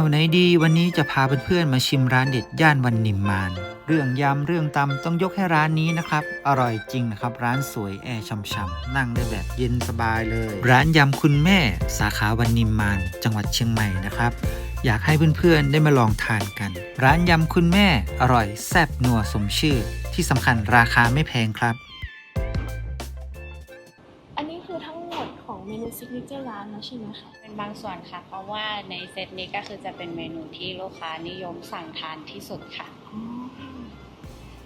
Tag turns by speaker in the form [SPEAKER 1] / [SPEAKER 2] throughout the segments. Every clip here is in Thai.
[SPEAKER 1] วไหนดีวันนี้จะพาเพื่อนๆมาชิมร้านเด็ดย่านวันนิมมาน เรื่องยำเรื่องตำต้องยกให้ร้านนี้นะครับ อร่อยจริงนะครับ ร้านสวยแอร์ช่ำๆนั่งได้แบบเย็นสบายเลย ร้านยำคุณแม่สาขาวันนิมมาน จังหวัดเชียงใหม่นะครับ อยากให้เพื่อนๆได้มาลองทานกัน ร้านยำคุณแม่อร่อยแซ่บนัวสมชื่อ ที่สำคัญราคาไม่แพงครับ
[SPEAKER 2] อันนี้คือทั้งหมดของเมนูซิกเนเจอร์ร้านแล้วใช่ไหมคะ
[SPEAKER 3] เป็นบางส่วนค่ะ เพราะว่าในเซตนี้ก็คือจะเป็นเมนูที่ลูกค้านิยมสั่งทานที่สุดค่ะ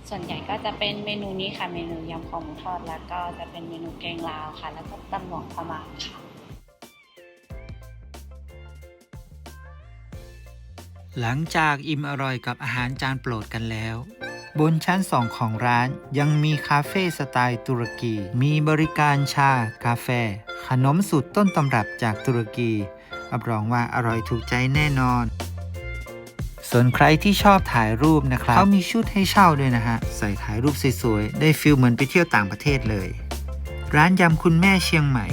[SPEAKER 3] ส่วนใหญ่ก็จะเป็นเมนูนี้ค่ะ เมนูยำคอหมูทอด แล้วก็จะเป็นเมนูแกงลาวค่ะ แล้วก็ตำหลวงพะมางค่ะ
[SPEAKER 1] หลังจากอิ่มอร่อยกับอาหารจานโปรดกันแล้ว บนชั้นสองของร้านยังมีคาเฟ่สไตล์ตุรกี มีบริการชา กาแฟ ขนมสูตรต้นตำรับจากตุรกีรับรองว่าอร่อยถูกใจแน่นอน ส่วนใครที่ชอบถ่ายรูปนะครับ เขามีชุดให้เช่าด้วยนะฮะ ใส่ถ่ายรูปสวยๆ ได้ฟิลเหมือนไปเที่ยวต่างประเทศเลย ร้านยำคุณแม่เชียงใหม่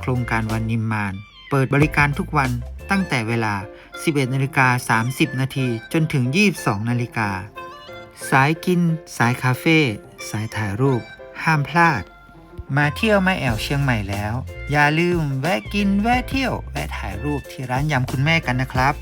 [SPEAKER 1] โครงการวันนิมมาน เปิดบริการทุกวันตั้งแต่เวลา 11นาฬิกา30 นาทีจนถึง 22นาฬิกา สายกิน สายคาเฟ่สายถ่ายรูป ห้ามพลาด มาเที่ยวมาแอวเชียงใหม่แล้ว อย่าลืมแวะกินแวะเที่ยว แวะถ่ายรูปที่ร้านยำคุณแม่กันนะครับ